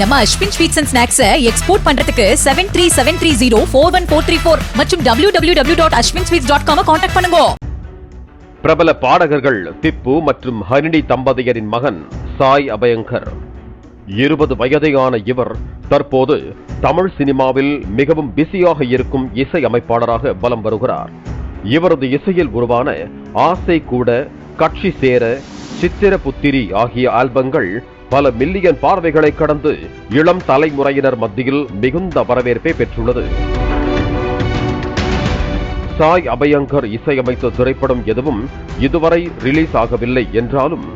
நம்ம Ashwin sweets and ஸ்நாக்ஸை export பண்றதுக்கு seven three seven three zero four one four three four மற்றும் W W W dot Ashwin sweets dot com contact பண்ணுங்க. பிரபல பாடகர்கள் திப்பு மற்றும் ஹரிணி தம்பதியரின் மகன் சாய் அபயங்கர். இருபது வயதையான இவர் தற்போது தமிழ் சினிமாவில் மிகவும் பிஸியாக இருக்கும் இசை அமைப்பாளராக பலம் வருகிறார். இவரது இசையில் உருவான ஆசை கூட கட்சி சேர சித்திர புத்திரி ஆகிய ஆல்பங்கள் பல மில்லியன் பார்வைகளை கடந்து இளம் தலைமுறையினர் மத்தியில் மிகுந்த வரவேற்பை பெற்றுள்ளது. சாய் அபயங்கர் இசையமைத்த திரைப்படம் எதுவும் இதுவரை ரிலீஸ் ஆகவில்லை என்றாலும்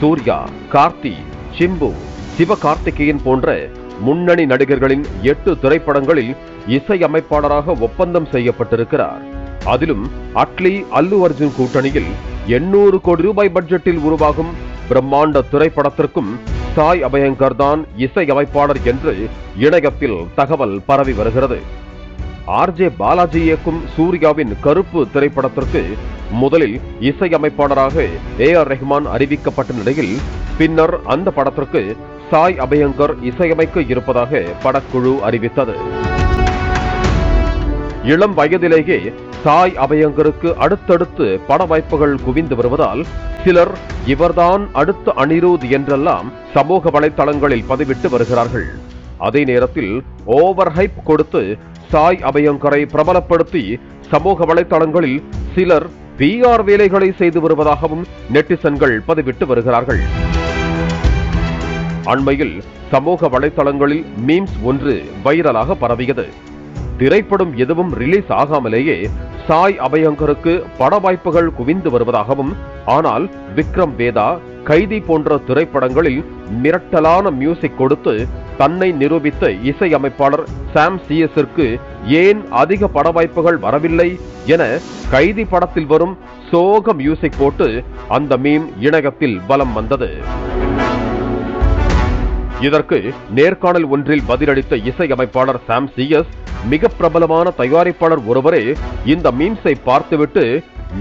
சூர்யா கார்த்தி சிம்பு சிவகார்த்திகேயன் போன்ற முன்னணி நடிகர்களின் எட்டு திரைப்படங்களில் இசையமைப்பாளராக ஒப்பந்தம் செய்யப்பட்டிருக்கிறார். அதிலும் அட்லி அல்லு அர்ஜுன் கூட்டணியில் எண்ணூறு கோடி ரூபாய் பட்ஜெட்டில் உருவாகும் பிரம்மாண்ட திரைப்படத்திற்கும் சாய் அபயங்கர் தான் இசையமைப்பாளர் என்று இணையத்தில் தகவல் பரவி வருகிறது. ஆர்ஜே பாலாஜி இயக்கும் சூர்யாவின் கருப்பு திரைப்படத்திற்கு முதலில் இசையமைப்பாளராக ஏ ஆர் ரெஹ்மான் அறிவிக்கப்பட்ட நிலையில் பின்னர் அந்த படத்திற்கு சாய் அபயங்கர் இசையமைக்க இருப்பதாக படக்குழு அறிவித்தது. இளம் வயதிலேயே சாய் அபயங்கருக்கு அடுத்தடுத்து பட வாய்ப்புகள் குவிந்து வருவதால் சிலர் இவர்தான் அடுத்த அனிருத் என்றெல்லாம் சமூக வலைதளங்களில் பதிவிட்டு வருகிறார்கள். அதே நேரத்தில் ஓவர் ஹைப் கொடுத்து சாய் அபயங்கரை பிரபலப்படுத்தி சமூக வலைத்தளங்களில் சிலர் பிஆர் வேலைகளை செய்து வருவதாகவும் நெட்டிசன்கள் பதிவிட்டு வருகிறார்கள். அண்மையில் சமூக வலைத்தளங்களில் மீம்ஸ் ஒன்று வைரலாக பரவியது. திரைப்படம் எதுவும் ரிலீஸ் ஆகாமலேயே சாய் அபயங்கருக்கு பட வாய்ப்புகள் குவிந்து வருவதாகவும் ஆனால் விக்ரம் வேதா கைதி போன்ற திரைப்படங்களில் மிரட்டலான மியூசிக் கொடுத்து தன்னை நிரூபித்த இசையமைப்பாளர் சாம் சிஎஸிற்கு ஏன் அதிக பட வாய்ப்புகள் வரவில்லை என கைதி படத்தில் வரும் சோக மியூசிக் போட்டு அந்த மீம் இணையத்தில் பலம் வந்தது. இதற்கு நேர்காணல் ஒன்றில் பதிலளித்த இசையமைப்பாளர் சாம் சிஎஸ் மிக பிரபலமான தயாரிப்பாளர் ஒருவரே இந்த மீம்ஸை பார்த்துவிட்டு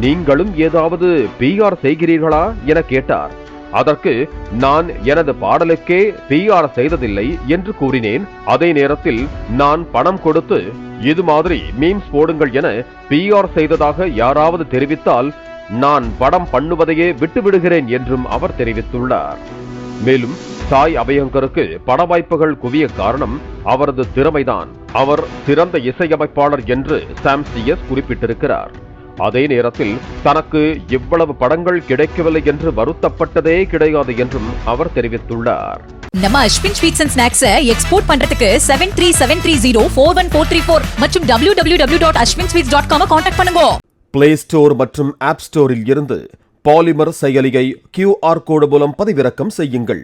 நீங்களும் ஏதாவது பிஆர் செய்கிறீர்களா? என கேட்டார். அதற்கு நான் எனது பாடலுக்கே பிஆர் செய்ததில்லை என்று கூறினேன். அதே நேரத்தில் நான் பணம் கொடுத்து இது மாதிரி மீம்ஸ் போடுங்கள் என பிஆர் செய்ததாக யாராவது தெரிவித்தால் நான் படம் பண்ணுவதையே விட்டுவிடுகிறேன் என்றும் அவர் தெரிவித்துள்ளார். மேலும் சாய் அபயங்கருக்கு பட வாய்ப்புகள் குவிய காரணம் அவரது திறமைதான். அவர் சிறந்த இசையமைப்பாளர் என்று சாம் சிஎஸ் குறிப்பிட்டிருக்கிறார். அதே நேரத்தில் தனக்கு இவ்வளவு படங்கள் கிடைக்கவில்லை என்று வருத்தப்பட்டதே கிடையாது என்றும் அவர் தெரிவித்துள்ளார். நம்ம அஸ்வின் ஸ்வீட்ஸ் அண்ட் ஸ்நாக்ஸை எக்ஸ்போர்ட் பண்றதுக்கு seven three seven three zero four one four three four மற்றும் W W W dot Ashwin sweets dot com contact பண்ணுங்க. பிளே ஸ்டோர் மற்றும் ஆப் ஸ்டோரில் இருந்து பாலிமர் செயலியை கியூஆர் கோடு மூலம் பதிவிறக்கம் செய்யுங்கள்.